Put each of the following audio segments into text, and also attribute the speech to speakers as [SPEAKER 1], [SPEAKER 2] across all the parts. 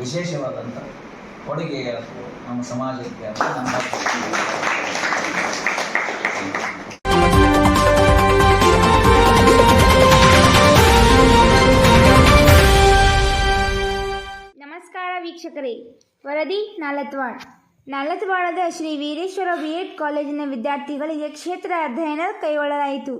[SPEAKER 1] ವಿಶೇಷವಾದಂಥ ಕೊಡುಗೆ ಅಥವಾ ನಮ್ಮ ಸಮಾಜಕ್ಕೆ ಅಂತ ನಮ್ಮ
[SPEAKER 2] ನಮಸ್ಕಾರ ವೀಕ್ಷಕರೇ. ವರದಿ ನಾಲತ್ವಾಡ್ ನಾಲತ್ವಾಡದ ಶ್ರೀ ವೀರೇಶ್ವರ ಬಿ ಎಡ್ ಕಾಲೇಜಿನ ವಿದ್ಯಾರ್ಥಿಗಳಿಗೆ ಕ್ಷೇತ್ರ ಅಧ್ಯಯನ ಕೈಗೊಳ್ಳಲಾಯಿತು.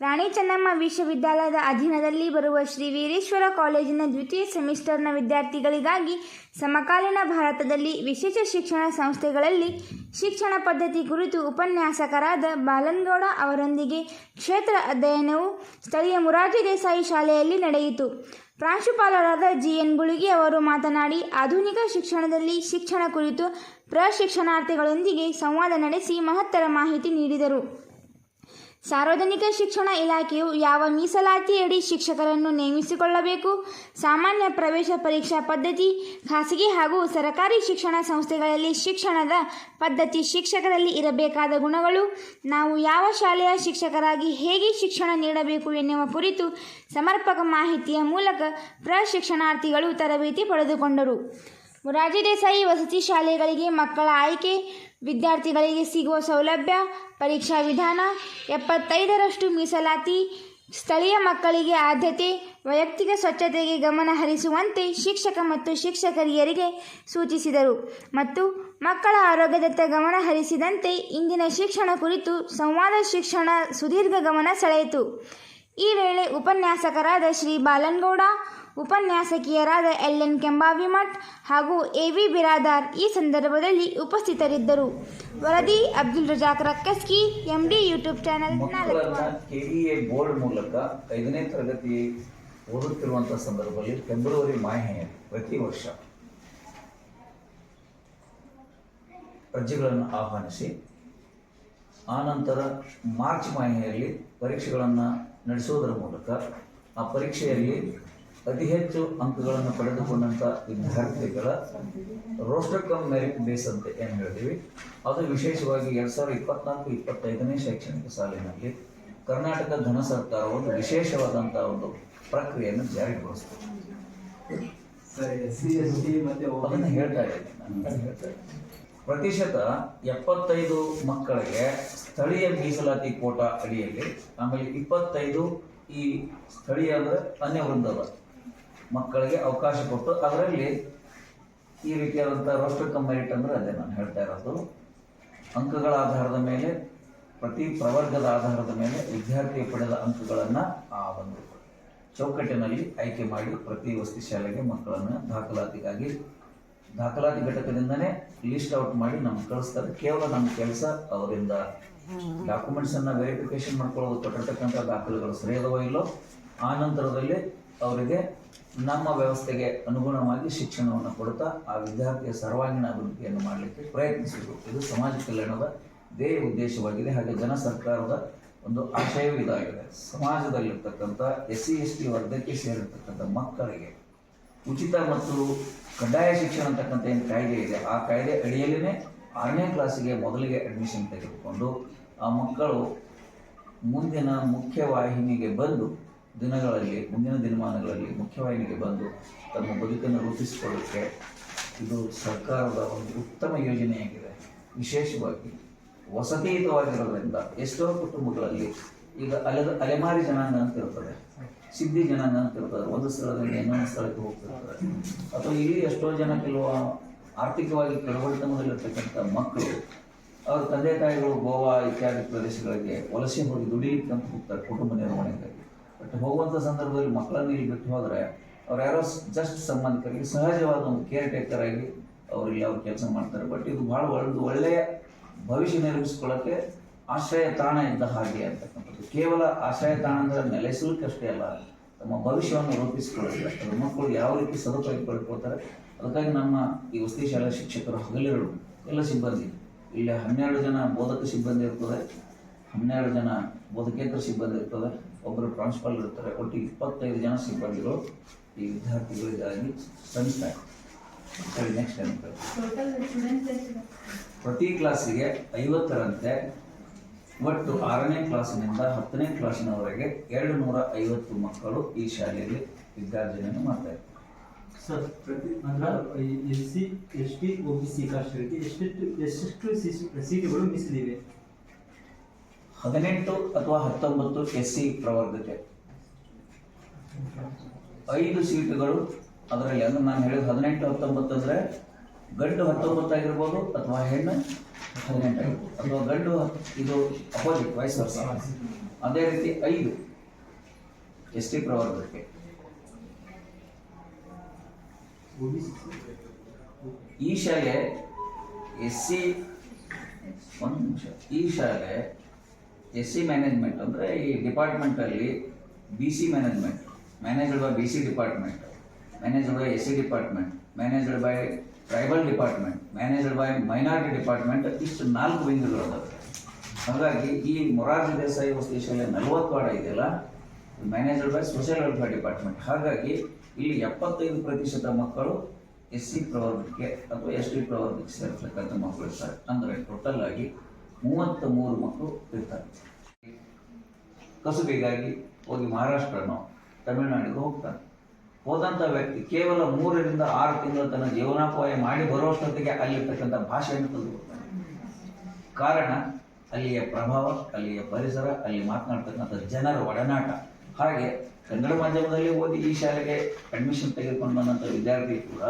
[SPEAKER 2] ರಾಣಿ ಚೆನ್ನಮ್ಮ ವಿಶ್ವವಿದ್ಯಾಲಯದ ಅಧೀನದಲ್ಲಿ ಬರುವ ಶ್ರೀ ವೀರೇಶ್ವರ ಕಾಲೇಜಿನ ದ್ವಿತೀಯ ಸೆಮಿಸ್ಟರ್ನ ವಿದ್ಯಾರ್ಥಿಗಳಿಗಾಗಿ ಸಮಕಾಲೀನ ಭಾರತದಲ್ಲಿ ವಿಶೇಷ ಶಿಕ್ಷಣ ಸಂಸ್ಥೆಗಳಲ್ಲಿ ಶಿಕ್ಷಣ ಪದ್ಧತಿ ಕುರಿತು ಉಪನ್ಯಾಸಕರಾದ ಬಾಲನ್ಗೌಡ ಅವರೊಂದಿಗೆ ಕ್ಷೇತ್ರ ಅಧ್ಯಯನವು ಸ್ಥಳೀಯ ಮುರಾರ್ಜಿ ದೇಸಾಯಿ ಶಾಲೆಯಲ್ಲಿ ನಡೆಯಿತು. ಪ್ರಾಂಶುಪಾಲರಾದ ಜಿ. ಎನ್. ಗುಳಿಗಿ ಅವರು ಮಾತನಾಡಿ, ಆಧುನಿಕ ಶಿಕ್ಷಣದಲ್ಲಿ ಶಿಕ್ಷಣ ಕುರಿತು ಪ್ರಶಿಕ್ಷಣಾರ್ಥಿಗಳೊಂದಿಗೆ ಸಂವಾದ ನಡೆಸಿ ಮಹತ್ತರ ಮಾಹಿತಿ ನೀಡಿದರು. ಸಾರ್ವಜನಿಕ ಶಿಕ್ಷಣ ಇಲಾಖೆಯು ಯಾವ ಮೀಸಲಾತಿಯಡಿ ಶಿಕ್ಷಕರನ್ನು ನೇಮಿಸಿಕೊಳ್ಳಬೇಕು? ಸಾಮಾನ್ಯ ಪ್ರವೇಶ ಪರೀಕ್ಷಾ ಪದ್ಧತಿ, ಖಾಸಗಿ ಹಾಗೂ ಸರಕಾರಿ ಶಿಕ್ಷಣ ಸಂಸ್ಥೆಗಳಲ್ಲಿ ಶಿಕ್ಷಣದ ಪದ್ಧತಿ ಶಿಕ್ಷಕರಲ್ಲಿ ಇರಬೇಕಾದ ಗುಣಗಳು? ನಾವು ಯಾವ ಶಾಲೆಯ ಶಿಕ್ಷಕರಾಗಿ ಹೇಗೆ ಶಿಕ್ಷಣ ನೀಡಬೇಕು ಎನ್ನುವ ಕುರಿತು ಸಮರ್ಪಕ ಮಾಹಿತಿಯ ಮೂಲಕ ಪ್ರಶಿಕ್ಷಣಾರ್ಥಿಗಳು ತರಬೇತಿ ಪಡೆದುಕೊಂಡರು. ಮೊರಾರ್ಜಿ ದೇಸಾಯಿ ವಸತಿ ಶಾಲೆಗಳಿಗೆ ಮಕ್ಕಳ ಆಯ್ಕೆ, ವಿದ್ಯಾರ್ಥಿಗಳಿಗೆ ಸಿಗುವ ಸೌಲಭ್ಯ, ಪರೀಕ್ಷಾ ವಿಧಾನ, ಎಪ್ಪತ್ತೈದರಷ್ಟು ಮೀಸಲಾತಿ, ಸ್ಥಳೀಯ ಮಕ್ಕಳಿಗೆ ಆದ್ಯತೆ, ವೈಯಕ್ತಿಕ ಸ್ವಚ್ಛತೆಗೆ ಗಮನ ಹರಿಸುವಂತೆ ಶಿಕ್ಷಕ ಮತ್ತು ಶಿಕ್ಷಕರಿಯರಿಗೆ ಸೂಚಿಸಿದರು ಮತ್ತು ಮಕ್ಕಳ ಆರೋಗ್ಯದತ್ತ ಗಮನ ಹರಿಸಿದಂತೆ ಇಂದಿನ ಶಿಕ್ಷಣ ಕುರಿತು ಸಂವಾದ ಶಿಕ್ಷಣ ಸುದೀರ್ಘ ಗಮನ ಸೆಳೆಯಿತು. ಈ ವೇಳೆ ಉಪನ್ಯಾಸಕರಾದ ಶ್ರೀ ಬಾಲನ್ಗೌಡ ಉಪನ್ಯಾಸಕಿಯರಾದ ಎಲ್ ಎನ್ ಕೆಂಬಾವಿಮಠ್ ಹಾಗೂ ಎ ವಿ ಬಿರಾದಾರ್ ಈ ಸಂದರ್ಭದಲ್ಲಿ ಉಪಸ್ಥಿತರಿದ್ದರು. ವರದಿ Abdul Razak Rakkaski MD YouTube channel
[SPEAKER 1] board ಮೂಲಕ ಐದನೇ ತರಗತಿ ಓದುತ್ತಿರುವಂತಹ ಸಂದರ್ಭದಲ್ಲಿ ಫೆಬ್ರವರಿ ಮಾಹೆಯಲ್ಲಿ ಪ್ರತಿ ವರ್ಷ ಅರ್ಜಿಗಳನ್ನು ಆಹ್ವಾನಿಸಿ ಆನಂತರ ಮಾರ್ಚ್ ಮಾಹೆಯಲ್ಲಿ ಪರೀಕ್ಷೆಗಳನ್ನು ನಡೆಸುವುದರ ಮೂಲಕ ಆ ಪರೀಕ್ಷೆಯಲ್ಲಿ ಅತಿ ಹೆಚ್ಚು ಅಂಕಗಳನ್ನು ಪಡೆದುಕೊಂಡಂಥ ವಿದ್ಯಾರ್ಥಿಗಳ ರೋಸ್ಟರ್ ಕಮ್ ಮೆರಿಟ್ ಬೇಸ್ ಅಂತ ಏನು ಹೇಳ್ತೀವಿ ಅದು ವಿಶೇಷವಾಗಿ ಎರಡು ಸಾವಿರದ ಇಪ್ಪತ್ನಾಲ್ಕು ಇಪ್ಪತ್ತೈದನೇ ಶೈಕ್ಷಣಿಕ ಸಾಲಿನಲ್ಲಿ ಕರ್ನಾಟಕ ಧನ ಸರ್ಕಾರ ಒಂದು ವಿಶೇಷವಾದಂಥ ಒಂದು ಪ್ರಕ್ರಿಯೆಯನ್ನು
[SPEAKER 3] ಜಾರಿಗೊಳಿಸ್ತದೆ
[SPEAKER 1] ಅದನ್ನ ಹೇಳ್ತಾ ಇದ್ದೀನಿ. ಪ್ರತಿಶತ ಎಪ್ಪತ್ತೈದು ಮಕ್ಕಳಿಗೆ ಸ್ಥಳೀಯ ಮೀಸಲಾತಿ ಕೋಟಾ ಅಡಿಯಲ್ಲಿ ಆಮೇಲೆ ಇಪ್ಪತ್ತೈದು ಈ ಸ್ಥಳೀಯ ಅಂದರೆ ಅನ್ಯ ವೃಂದದ ಮಕ್ಕಳಿಗೆ ಅವಕಾಶ ಕೊಟ್ಟು ಅದರಲ್ಲಿ ಈ ರೀತಿಯಾದಂಥ ರೋಸ್ಟರ್ ಕಮ್ ಮೆರಿಟ್ ಅಂದರೆ ಅದೇ ನಾನು ಹೇಳ್ತಾ ಇರೋದು. ಅಂಕಗಳ ಆಧಾರದ ಮೇಲೆ, ಪ್ರತಿ ಪ್ರವರ್ಗದ ಆಧಾರದ ಮೇಲೆ ವಿದ್ಯಾರ್ಥಿ ಪಡೆದ ಅಂಕಗಳನ್ನು ಆ ಒಂದು ಚೌಕಟ್ಟಿನಲ್ಲಿ ಆಯ್ಕೆ ಮಾಡಿ ಪ್ರತಿ ವಸತಿ ಶಾಲೆಗೆ ಮಕ್ಕಳನ್ನು ದಾಖಲಾತಿಗಾಗಿ, ದಾಖಲಾತಿ ಘಟಕದಿಂದನೇ ಲಿಸ್ಟ್ ಔಟ್ ಮಾಡಿ ನಮ್ಗೆ ಕಳಿಸ್ತಾರೆ. ಕೇವಲ ನಮ್ಮ ಕೆಲಸ ಅವರಿಂದ. ಡಾಕ್ಯುಮೆಂಟ್ಸ್ ಅನ್ನ ವೆರಿಫಿಕೇಶನ್ ಮಾಡ್ಕೊಳ್ಳೋದು ಕೊಟ್ಟಿರ್ತಕ್ಕಂಥ ದಾಖಲೆಗಳು ಸರಿಯಾದವೋ ಇಲ್ಲೋ, ಆ ನಂತರದಲ್ಲಿ ಅವರಿಗೆ ನಮ್ಮ ವ್ಯವಸ್ಥೆಗೆ ಅನುಗುಣವಾಗಿ ಶಿಕ್ಷಣವನ್ನು ಕೊಡುತ್ತಾ ಆ ವಿದ್ಯಾರ್ಥಿಯ ಸರ್ವಾಂಗೀಣ ಅಭಿವೃದ್ಧಿಯನ್ನು ಮಾಡಲಿಕ್ಕೆ ಪ್ರಯತ್ನಿಸಿದರು. ಇದು ಸಮಾಜ ಕಲ್ಯಾಣದ ಧ್ಯೇಯ ಉದ್ದೇಶವಾಗಿದೆ ಹಾಗೆ ಜನ ಸರ್ಕಾರದ ಒಂದು ಆಶಯವೂ ಇದಾಗಿದೆ. ಸಮಾಜದಲ್ಲಿರ್ತಕ್ಕಂಥ ಎಸ್ ಸಿ ಎಸ್ ಟಿ ವರ್ಗಕ್ಕೆ ಸೇರಿರ್ತಕ್ಕಂಥ ಮಕ್ಕಳಿಗೆ ಉಚಿತ ಮತ್ತು ಕಡ್ಡಾಯ ಶಿಕ್ಷಣ ಅಂತಕ್ಕಂಥ ಏನು ಕಾಯ್ದೆ ಇದೆ. ಆ ಕಾಯ್ದೆ ಅಡಿಯಲ್ಲೇ ಆರನೇ ಕ್ಲಾಸಿಗೆ ಮೊದಲಿಗೆ ಅಡ್ಮಿಷನ್ ತೆಗೆದುಕೊಂಡು ಆ ಮಕ್ಕಳು ಮುಂದಿನ ಮುಖ್ಯವಾಹಿನಿಗೆ ಬಂದು ದಿನಗಳಲ್ಲಿ, ಮುಂದಿನ ದಿನಮಾನಗಳಲ್ಲಿ ಮುಖ್ಯವಾಹಿನಿಗೆ ಬಂದು ತಮ್ಮ ಬದುಕನ್ನು ರೂಪಿಸಿಕೊಳ್ಳಕ್ಕೆ ಇದು ಸರ್ಕಾರದ ಒಂದು ಉತ್ತಮ ಯೋಜನೆಯಾಗಿದೆ. ವಿಶೇಷವಾಗಿ ವಸತಿಯುತವಾಗಿರೋದ್ರಿಂದ ಎಷ್ಟೋ ಕುಟುಂಬಗಳಲ್ಲಿ ಈಗ ಅಲೆದ ಅಲೆಮಾರಿ ಜನಾಂಗ ಅಂತ ಇರ್ತದೆ. ಸಿದ್ಧಿ ಜನಾಂಗ ಅಂತ ಇರ್ತದೆ. ಒಂದು ಸ್ಥಳದಿಂದ ಇನ್ನೊಂದು ಸ್ಥಳಕ್ಕೆ ಹೋಗ್ತಿರ್ತಾರೆ. ಅಥವಾ ಇಲ್ಲಿ ಎಷ್ಟೋ ಜನ ಕೆಲವು ಆರ್ಥಿಕವಾಗಿ ಕೆಳಬಡತನದಲ್ಲಿರ್ತಕ್ಕಂಥ ಮಕ್ಕಳು, ಅವ್ರ ತಂದೆ ತಾಯಿಗಳು ಗೋವಾ ಇತ್ಯಾದಿ ಪ್ರದೇಶಗಳಿಗೆ ವಲಸೆ ಹೋಗಿ ದುಡಿಯುತ್ತಂತ ಹೋಗ್ತಾರೆ ಕುಟುಂಬ ನಿರ್ವಹಣೆಗಾಗಿ. ಬಟ್ ಹೋಗುವಂಥ ಸಂದರ್ಭದಲ್ಲಿ ಮಕ್ಕಳನ್ನು ಇಲ್ಲಿ ಬಿಟ್ಟು ಹೋದರೆ, ಅವ್ರು ಯಾರೋ ಜಸ್ಟ್ ಸಂಬಂಧಿಕರಿಗೆ ಸಹಜವಾದ ಒಂದು ಕೇರ್ ಟೇಕರ್ ಆಗಿ ಅವರಿಗೆ ಅವ್ರು ಕೆಲಸ ಮಾಡ್ತಾರೆ. ಬಟ್ ಇದು ಭಾಳ ಒಂದು ಒಳ್ಳೆಯ ಭವಿಷ್ಯ ನಿರ್ಮಿಸ್ಕೊಳ್ಳೋಕ್ಕೆ ಆಶ್ರಯ ತಾಣ ಇದ್ದ ಹಾಗೆ ಅಂತಕ್ಕಂಥದ್ದು. ಕೇವಲ ಆಶ್ರಯ ತಾಣ ಅಂದರೆ ನೆಲೆಸಲಿಕ್ಕಷ್ಟೇ ಅಲ್ಲ, ತಮ್ಮ ಭವಿಷ್ಯವನ್ನು ರೂಪಿಸಿಕೊಳ್ಳೋದಿಲ್ಲ ಅದು ಮಕ್ಕಳು ಯಾವ ರೀತಿ ಸದುಪಯೋಗ ಪಡ್ಕೊಳ್ತಾರೆ, ಅದಕ್ಕಾಗಿ ನಮ್ಮ ಈ ವಸತಿ ಶಾಲಾ ಶಿಕ್ಷಕರು ಹಗಲಿರುಳು, ಎಲ್ಲ ಸಿಬ್ಬಂದಿ, ಇಲ್ಲಿ ಹನ್ನೆರಡು ಜನ ಬೋಧಕ ಸಿಬ್ಬಂದಿ ಇರ್ತದೆ. ಹನ್ನೆರಡು ಜನ ಬೋಧಕೇತರ ಸಿಬ್ಬಂದಿ ಇರ್ತದೆ. ಒಬ್ಬರು ಪ್ರಾಂಶುಪಾಲ್ ಇರ್ತಾರೆ. ಒಟ್ಟು ಇಪ್ಪತ್ತೈದು ಜನ ಸಿಬ್ಬಂದಿಗಳು ಈ ವಿದ್ಯಾರ್ಥಿಗಳಿಗಾಗಿ ಶ್ರಮಿಸ್ತಾರೆ ಸರಿ ನೆಕ್ಸ್ಟ್ ಪ್ರತಿ ಕ್ಲಾಸಿಗೆ ಐವತ್ತರಂತೆ. ಒಟ್ಟು ಆರನೇ ಕ್ಲಾಸಿನಿಂದ ಹತ್ತನೇ ಕ್ಲಾಸಿನವರೆಗೆ ಎರಡು ನೂರ ಐವತ್ತು ಮಕ್ಕಳು ಈ ಶಾಲೆಯಲ್ಲಿ ವಿದ್ಯಾರ್ಜನೆಯನ್ನು ಮಾಡ್ತಾರೆ
[SPEAKER 4] ಸರ್
[SPEAKER 3] ಪ್ರತಿ
[SPEAKER 4] ಅಂದ್ರೆ S C S T O B C caste ಎಷ್ಟೆಷ್ಟು ಎಷ್ಟೆಷ್ಟು ಸಿ- ಸೀಟುಗಳು ಮೀಸಲಿವೆ
[SPEAKER 1] ಹದಿನೆಂಟು ಅಥವಾ ಹತ್ತೊಂಬತ್ತು ಎಸ್ ಸಿ ಪ್ರವರ್ಗಕ್ಕೆ. ಐದು ಸೀಟುಗಳು, ಅದರಲ್ಲಿ ಅಂದ್ರೆ ನಾನು ಹೇಳಿದ ಹದಿನೆಂಟು, ಹತ್ತೊಂಬತ್ತು ಅಂದ್ರೆ ಗಂಡು ಹತ್ತೊಂಬತ್ತು ಆಗಿರ್ಬೋದು ಅಥವಾ ಹೆಣ್ಣು ಹದಿನೆಂಟು ಆಗಿರ್ಬೋದು. ಅಥವಾ ಗಂಡು ಇದು ಅಪೋಸಿಟ್ ವಯಸ್ಸು ವರ್ಷ ಅದೇ ರೀತಿ ಐದು ಎಸ್ ಟಿ ಪ್ರವರ್ಗಕ್ಕೆ. ಈ ಶಾಲೆ ಎಸ್ ಸಿ ಒಂದು ನಿಮಿಷ. ಈ ಶಾಲೆ ಎಸ್ ಸಿ ಮ್ಯಾನೇಜ್ಮೆಂಟ್ ಅಂದರೆ ಈ ಡಿಪಾರ್ಟ್ಮೆಂಟಲ್ಲಿ B C management managed by B C department managed by S C department managed by tribal department managed by minority department ಇಷ್ಟು ನಾಲ್ಕು ವಿಂಗ್ಗಳು ಅದಾವೆ. ಹಾಗಾಗಿ ಈ ಮೊರಾರ್ಜಿ ದೇಸಾಯಿ ವಸ್ತು ಶಾಲೆ ನಲವತ್ತು ವಾರ ಇದೆಯಲ್ಲ managed by social welfare department ಹಾಗಾಗಿ ಇಲ್ಲಿ ಎಪ್ಪತ್ತೈದು ಪ್ರತಿಶತ ಮಕ್ಕಳು ಎಸ್ ಸಿ ಪ್ರವರ್ಗಕ್ಕೆ ಅಥವಾ ಎಸ್ ಟಿ ಪ್ರವರ್ಗಕ್ಕೆ ಸೇರ್ತಕ್ಕಂಥ ಮಕ್ಕಳು ಸರ್. ಅಂದರೆ ಟೋಟಲ್ ಆಗಿ ಮೂವತ್ತ ಮೂರು ಮಕ್ಕಳು ಇರ್ತಾರೆ. ಕಸುಬಿಗಾಗಿ ಹೋಗಿ ಮಹಾರಾಷ್ಟ್ರನೋ, ತಮಿಳುನಾಡಿಗೆ ಹೋಗ್ತಾನೆ ಹೋದಂಥ ವ್ಯಕ್ತಿ ಕೇವಲ ಮೂರರಿಂದ ಆರು ತಿಂಗಳ ತನ್ನ ಜೀವನೋಪಾಯ ಮಾಡಿ ಬರುವಷ್ಟೊತ್ತಿಗೆ ಅಲ್ಲಿರ್ತಕ್ಕಂಥ ಭಾಷೆಯನ್ನು ಕಲಿತ್ಕೊಳ್ತಾನೆ ಕಾರಣ, ಅಲ್ಲಿಯ ಪ್ರಭಾವ, ಅಲ್ಲಿಯ ಪರಿಸರ, ಅಲ್ಲಿ ಮಾತನಾಡ್ತಕ್ಕಂಥ ಜನರ ಒಡನಾಟ. ಹಾಗೆ ಕನ್ನಡ ಮಾಧ್ಯಮದಲ್ಲಿ ಓದಿ ಈ ಶಾಲೆಗೆ ಅಡ್ಮಿಷನ್ ತೆಗೆದುಕೊಂಡು ಬಂದಂಥ ವಿದ್ಯಾರ್ಥಿ ಕೂಡ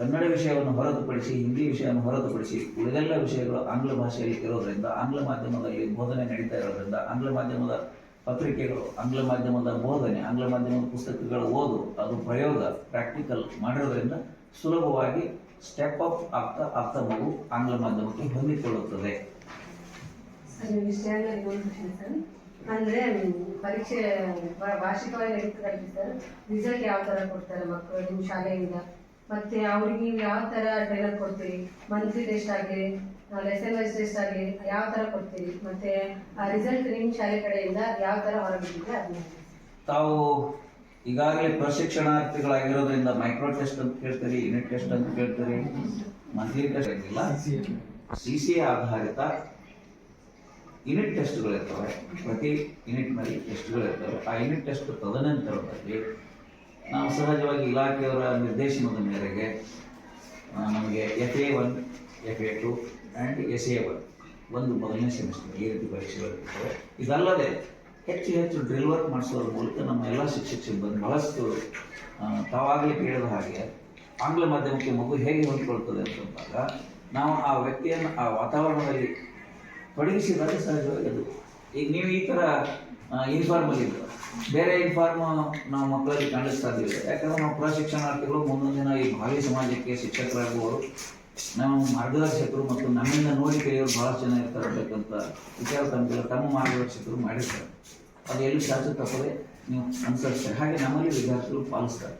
[SPEAKER 1] ಕನ್ನಡ ವಿಷಯವನ್ನು ಹೊರತುಪಡಿಸಿ, ಹಿಂದಿ ವಿಷಯವನ್ನು ಹೊರತುಪಡಿಸಿ ಉಳಿದೆಲ್ಲ ವಿಷಯಗಳು ಆಂಗ್ಲ ಭಾಷೆಯಲ್ಲಿ ಇರೋದ್ರಿಂದ, ಆಂಗ್ಲ ಮಾಧ್ಯಮದಲ್ಲಿ ಬೋಧನೆ ನಡೀತಾ ಇರೋದ್ರಿಂದ, ಆಂಗ್ಲ ಮಾಧ್ಯಮದ ಪತ್ರಿಕೆಗಳು, ಆಂಗ್ಲ ಮಾಧ್ಯಮದ ಬೋಧನೆ, ಆಂಗ್ಲ ಮಾಧ್ಯಮದ ಪುಸ್ತಕಗಳ ಓದು, ಅದು ಪ್ರಯೋಗ ಪ್ರಾಕ್ಟಿಕಲ್ ಮಾಡಿರೋದ್ರಿಂದ ಸುಲಭವಾಗಿ ಸ್ಟೆಪ್ ಅಪ್ ಆಗ್ತಾ ಆಗ್ತಾ ಮಗು ಆಂಗ್ಲ ಮಾಧ್ಯಮಕ್ಕೆ ಹೊಂದಿಕೊಳ್ಳುತ್ತದೆ
[SPEAKER 5] ಅಂದ್ರೆ ಪರೀಕ್ಷೆ ವಾರ್ಷಿಕವಾಗಿ ನಡೀತದಲ್ರಿ ಸರ್. ರಿಸಲ್ಟ್ ಯಾವ ತರ ಕೊಡ್ತಾರೆ ಮಕ್ಕಳು ನಿಮ್ಮ ಶಾಲೆಯಿಂದ? ಮತ್ತೆ ಅವ್ರಿಗೆ ನೀವು ಯಾವ ತರ ಟ್ರೈನರ್ ಕೊಡ್ತೀರಿ? ಮಂತ್ಲಿ ಆಗಲಿ ಲೆಸನ್ ವೈಸ್ ಆಗಲಿ ಯಾವ ತರ ಕೊಡ್ತೀರಿ? ಮತ್ತೆ, ಆ ರಿಸಲ್ಟ್ ನಿಮ್ಮ ಶಾಲೆ ಕಡೆಯಿಂದ ಯಾವ ತರ ಹೊರಬಿದ್ದಿದೆ ಅದನ್ನ.
[SPEAKER 1] ತಾವು ಈಗಾಗಲೇ ಪ್ರಶಿಕ್ಷಣಾರ್ಥಿಗಳಾಗಿರೋದ್ರಿಂದ ಮೈಕ್ರೋ ಟೆಸ್ಟ್ ಅಂತ ಕೇಳ್ತೀರಿ ಯೂನಿಟ್ ಟೆಸ್ಟ್ ಅಂತ ಕೇಳ್ತೀರಿ ಮಂತ್ಲಿ ಟೆಸ್ಟ್ ಆಗಿಲ್ಲ. ಸಿ ಸಿ ಆಧಾರಿತ ಯೂನಿಟ್ ಟೆಸ್ಟ್ಗಳಿರ್ತವೆ ಪ್ರತಿ ಯೂನಿಟ್ನಲ್ಲಿ ಟೆಸ್ಟ್ಗಳಿರ್ತವೆ ಆ ಯೂನಿಟ್ ಟೆಸ್ಟ್ ತದನಂತರದಲ್ಲಿ ನಾವು ಸಹಜವಾಗಿ ಇಲಾಖೆಯವರ ನಿರ್ದೇಶನದ ಮೇರೆಗೆ ನಮಗೆ F A one F A two and S A one ಒಂದು ಮೊದಲನೇ ಸೆಮಿಸ್ಟರ್ ಈ ರೀತಿ ಪರೀಕ್ಷೆಗಳಿರ್ತವೆ ಇದಲ್ಲದೆ ಹೆಚ್ಚು ಹೆಚ್ಚು ಡ್ರಿಲ್ ವರ್ಕ್ ಮಾಡಿಸೋದ್ರ ಮೂಲಕ ನಮ್ಮ ಎಲ್ಲ ಶಿಕ್ಷಕ ಸಿಬ್ಬಂದಿ ಬಹಳಷ್ಟು ತಾವಾಗಲೇ ಕೇಳಿದ ಹಾಗೆ ಆಂಗ್ಲ ಮಾಧ್ಯಮಕ್ಕೆ ಮಗು ಹೇಗೆ ಹೊಂದಿಕೊಳ್ತದೆ ಅಂತಂದಾಗ, ನಾವು ಆ ವ್ಯಕ್ತಿಯನ್ನು ಆ ವಾತಾವರಣದಲ್ಲಿ ತೊಡಗಿಸಿದಾಗ ಸಹಜವಾಗಿ ಅದು ಈಗ ನೀವು ಈ ಥರ ಯೂನಿಫಾರ್ಮಲ್ಲಿ ಬೇರೆ ಫಾರ್ಮ್ ನಾವು ಮಕ್ಕಳಲ್ಲಿ ಇದ್ದೀವಿ. ಯಾಕಂದ್ರೆ ನಾವು ಪ್ರಶಿಕ್ಷಣಾರ್ಥಿಗಳು ಮುಂದೊಂದು ದಿನ ಈ ಭಾವಿ ಸಮಾಜಕ್ಕೆ ಶಿಕ್ಷಕರಾಗುವವರು, ನಮ್ಮ ಮಾರ್ಗದರ್ಶಕರು ಮತ್ತು ನಮ್ಮಿಂದ ನೋಡಿ ಕಲಿಯೋರು ಬಹಳಷ್ಟು ಜನ ಇರ್ತಾರೆ ಅಂತಕ್ಕಂಥ ವಿಚಾರ ತಮಗೆಲ್ಲ ತಮ್ಮ ಮಾರ್ಗದರ್ಶಕರು ಮಾಡಿರ್ತಾರೆ. ಅದು ಎಲ್ಲಿ ಶಾಸಕ ತಪ್ಪದೆ ನೀವು ಅನುಸರಿಸ್ತಾರೆ. ಹಾಗೆ ನಮ್ಮಲ್ಲಿ ವಿದ್ಯಾರ್ಥಿಗಳು ಪಾಲಿಸ್ತಾರೆ.